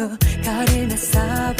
と変わりなさ